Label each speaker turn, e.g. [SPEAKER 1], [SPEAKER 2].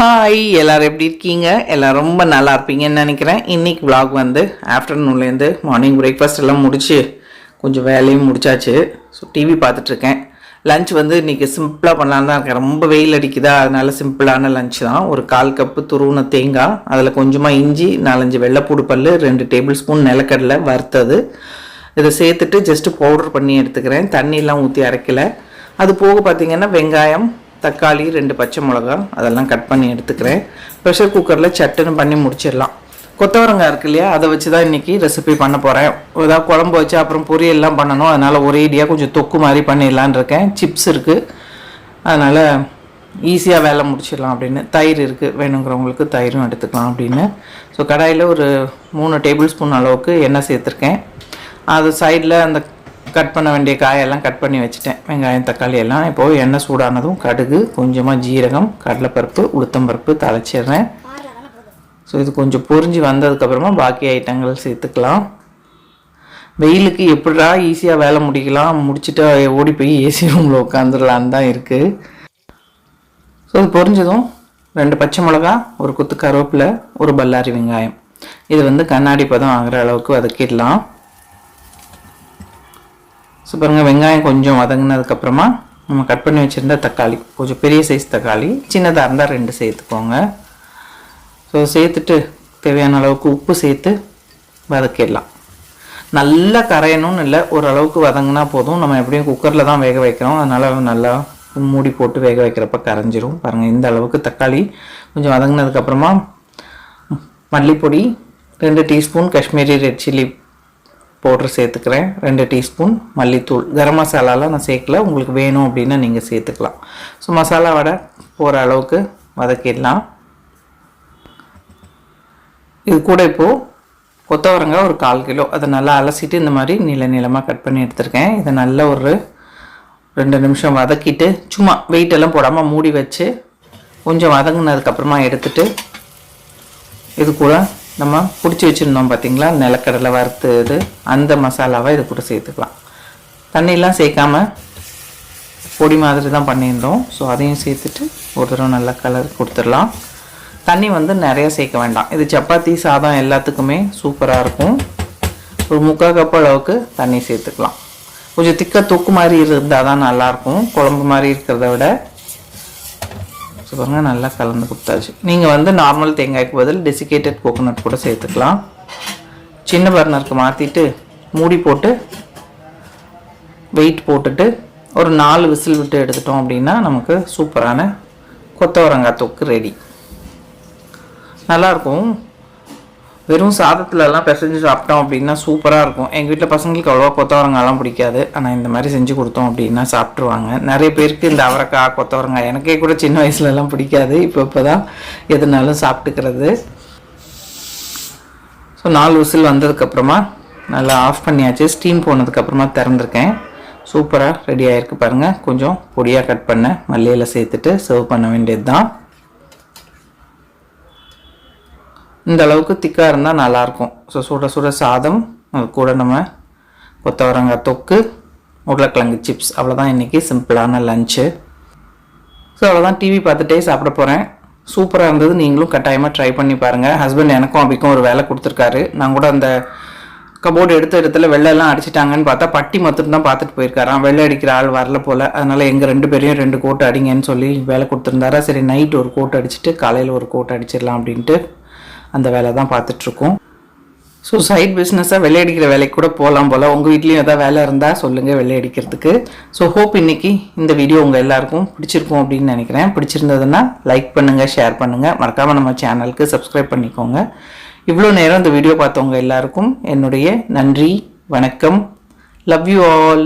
[SPEAKER 1] Hi எல்லோரும் எப்படி இருக்கீங்க? எல்லாம் ரொம்ப நல்லா இருப்பீங்கன்னு நினைக்கிறேன். இன்னைக்கு vlog வந்து ஆஃப்டர்நூன்லேருந்து மார்னிங் பிரேக்ஃபாஸ்ட் எல்லாம் முடிச்சு கொஞ்சம் வேலையும் முடிச்சாச்சு. ஸோ டிவி பார்த்துட்ருக்கேன் லஞ்ச் வந்து இன்றைக்கி சிம்பிளாக பண்ணலான்னு தான் இருக்கேன். ரொம்ப வெயில் அடிக்குதா? அதனால சிம்பிளான லஞ்ச் தான். ஒரு கால் கப்பு துருவின தேங்காய் அதில் கொஞ்சமாக இஞ்சி நாலஞ்சு வெள்ளைப்பூடு பல் ரெண்டு டேபிள் ஸ்பூன் நிலக்கடலை வறுத்தது. இதை சேர்த்துட்டு ஜஸ்ட்டு பவுடர் பண்ணி எடுத்துக்கிறேன். தண்ணியெலாம் ஊற்றி அரைக்கலை. அது போக பார்த்திங்கன்னா வெங்காயம் தக்காளி ரெண்டு பச்சை மிளகா அதெல்லாம் கட் பண்ணி எடுத்துக்கிறேன். ப்ரெஷர் குக்கரில் சட்டுன்னு பண்ணி முடிச்சிடலாம். கொத்தவரங்காய் இருக்கு இல்லையா? அதை வச்சு தான் இன்றைக்கி ரெசிபி பண்ண போகிறேன் ஏதாவது குழம்பு வச்சு அப்புறம் பொரியல்லாம் பண்ணணும். அதனால் ஒரேடியாக கொஞ்சம் தொக்கு மாதிரி பண்ணிடலான்னு இருக்கேன். சிப்ஸ் இருக்குது அதனால் ஈஸியாக வேலை முடிச்சிடலாம் அப்படின்னு. தயிர் இருக்குது வேணுங்கிறவங்களுக்கு தயிரும் எடுத்துக்கலாம் அப்படின்னு. ஸோ கடாயில் ஒரு மூணு டேபிள் ஸ்பூன் அளவுக்கு எண்ணெய் சேர்த்துருக்கேன். அது சைடில் அந்த கட் பண்ண வேண்டிய காயெல்லாம் கட் பண்ணி வச்சுட்டேன். வெங்காயம் தக்காளி எல்லாம் இப்போது எண்ணெய் சூடானதும் கடுகு கொஞ்சமாக ஜீரகம் கடலைப்பருப்பு உளுத்தம்பருப்பு தழைச்சிடுறேன் ஸோ இது கொஞ்சம் பொரிஞ்சு வந்ததுக்கப்புறமா பாக்கி ஐட்டங்கள் சேர்த்துக்கலாம். வெயிலுக்கு எப்படா ஈஸியாக வேலை முடிக்கலாம்? முடிச்சுட்டு ஓடி போய் ஏசி ரூமில் உட்காந்துடலான்னு தான் இருக்குது ஸோ இது பொரிஞ்சதும் ரெண்டு பச்சை மிளகா ஒரு குத்து கருவேப்பிலை ஒரு பல்லாரி வெங்காயம். இது வந்து கண்ணாடி பதம் ஆகிற அளவுக்கு வதக்கிடலாம். ஸோ பாருங்கள் வெங்காயம் கொஞ்சம் வதங்கினதுக்கப்புறமா நம்ம கட் பண்ணி வச்சுருந்த தக்காளி. கொஞ்சம் பெரிய சைஸ் தக்காளி. சின்னதாக இருந்தால் ரெண்டு சேர்த்துக்கோங்க. ஸோ சேர்த்துட்டு தேவையான அளவுக்கு உப்பு சேர்த்து வதக்கிடலாம். நல்லா கரையணும்னு இல்லை ஓரளவுக்கு வதங்கினா போதும். நம்ம எப்படியும் குக்கரில் தான் வேக வைக்கிறோம். அதனால் நல்லா மூடி போட்டு வேக வைக்கிறப்ப கரைஞ்சிரும். பாருங்கள் இந்த அளவுக்கு தக்காளி கொஞ்சம் வதங்கினதுக்கப்புறமா மல்லிப்பொடி ரெண்டு teaspoon Kashmiri red chilli powder சேர்த்துக்கிறேன். ரெண்டு டீஸ்பூன் மல்லித்தூள். கரம் மசாலாலாம் நான் சேர்க்கல. உங்களுக்கு வேணும் அப்படின்னா நீங்கள் சேர்த்துக்கலாம். ஸோ மசாலா வடை போகிற அளவுக்கு வதக்கிடலாம். இது கூட இப்போது கொத்தவரங்காய் ஒரு கால் கிலோ. அதை நல்லா அலசிட்டு இந்த மாதிரி நீள நீளமாக கட் பண்ணி எடுத்திருக்கேன். இதை நல்ல ஒரு ரெண்டு நிமிஷம் வதக்கிட்டு சும்மா வெயிட் எல்லாம் போடாமல் மூடி வச்சு கொஞ்சம் வதங்கினதுக்கப்புறமா எடுத்துட்டு இது கூட நம்ம பிடிச்சி வச்சுருந்தோம் பார்த்தீங்களா நிலக்கடலை வறுத்து இது அந்த மசாலாவை இது கூட சேர்த்துக்கலாம். தண்ணியெலாம் சேர்க்காம பொடி மாதிரி தான் பண்ணியிருந்தோம். ஸோ அதையும் சேர்த்துட்டு ஒரு தடவை நல்லா கலர் கொடுத்துடலாம். தண்ணி வந்து நிறைய சேர்க்க வேண்டாம். இது சப்பாத்தி சாதம் எல்லாத்துக்குமே சூப்பராக இருக்கும். ஒரு முக்கால் கப் அளவுக்கு தண்ணி சேர்த்துக்கலாம். கொஞ்சம் திக்க தொக்கு மாதிரி இருந்தால் தான் நல்லாயிருக்கும் குழம்பு மாதிரி இருக்கிறத விட ஸோ பாருங்கள் நல்லா கலந்து கொடுத்தாச்சு. நீங்கள் வந்து நார்மல் தேங்காய்க்கு பதில் டெசிகேட்டட் கோகோனட் கூட சேர்த்துக்கலாம். சின்ன பர்னருக்கு மாற்றிட்டு மூடி போட்டு வெயிட் போட்டுட்டு ஒரு நாலு விசில் விட்டு எடுத்துட்டோம் அப்படின்னா நமக்கு சூப்பரான கொத்தவரங்காய் தொக்கு ரெடி நல்லாயிருக்கும். வெறும் சாதத்துலலாம் பிசைஞ்சு சாப்பிட்டோம் அப்படின்னா சூப்பராக இருக்கும். எங்கள் வீட்டில் பசங்களுக்கு அவ்வளோவா கொத்தவரங்காயெல்லாம் பிடிக்காது. ஆனால் இந்த மாதிரி செஞ்சு கொடுத்தோம் அப்படின்னா சாப்பிட்ருவாங்க நிறைய பேருக்கு இந்த அவரைக்காய் கொத்தவரங்காய் எனக்கே கூட சின்ன வயசுலலாம் பிடிக்காது. இப்போ இப்போ தான் எதுனாலும் சாப்பிட்டுக்கிறது. ஸோ நாலு விசில் வந்ததுக்கப்புறமா நல்லா ஆஃப் பண்ணியாச்சு. ஸ்டீம் போனதுக்கப்புறமா திறந்துருக்கேன். சூப்பராக ரெடி ஆகிருக்கு பாருங்கள் கொஞ்சம் பொடியாக கட் பண்ண மல்லியில் சேர்த்துட்டு சர்வ் பண்ண வேண்டியது தான் இந்த அளவுக்கு திக்காக இருந்தால் நல்லாயிருக்கும். ஸோ சுட சுட சாதம் அது கூட நம்ம கொத்தவரங்காய் தொக்கு உருளைக்கிழங்கு சிப்ஸ் அவ்வளோதான் இன்றைக்கி சிம்பிளான லஞ்சு ஸோ அவ்வளோதான் டிவி பார்த்துட்டே சாப்பிட போகிறேன் சூப்பராக இருந்தது நீங்களும் கட்டாயமாக ட்ரை பண்ணி பாருங்கள் ஹஸ்பண்ட் எனக்கும் அப்படிக்கும் ஒரு வேலை கொடுத்துருக்காரு. நான் கூட அந்த கபோர்டு எடுத்த இடத்துல வெள்ளெல்லாம் அடிச்சிட்டாங்கன்னு பார்த்தா பட்டி மட்டும் தான் பார்த்துட்டு போயிருக்காராம் வெள்ளை அடிக்கிற ஆள் வரல போல். அதனால் எங்கள் ரெண்டு பேரையும் ரெண்டு கோட் அடிங்கன்னு சொல்லி வேலை கொடுத்துருந்தாரா. சரி நைட் ஒரு கோட் அடிச்சுட்டு காலையில் ஒரு கோட் அடிச்சிடலாம் அப்படின்ட்டு. அந்த வேலை தான் பார்த்துட்ருக்கோம். ஸோ சைட் பிஸ்னஸாக வெள்ளை அடிக்கிற வேலைக்கு கூட போகலாம் போல். உங்கள் வீட்லேயும் எதாவது வேலை இருந்தால் சொல்லுங்கள் வெள்ளை அடிக்கிறதுக்கு ஸோ ஹோப் இன்னைக்கு இந்த வீடியோ உங்கள் எல்லாருக்கும் பிடிச்சிருக்கும் அப்படின்னு நினைக்கிறேன். பிடிச்சிருந்ததுன்னா லைக் பண்ணுங்கள் ஷேர் பண்ணுங்கள் மறக்காமல் நம்ம சேனலுக்கு சப்ஸ்கிரைப் பண்ணிக்கோங்க. இவ்வளோ நேரம் இந்த வீடியோ பார்த்தவங்க எல்லாருக்கும் என்னுடைய நன்றி வணக்கம். Love you all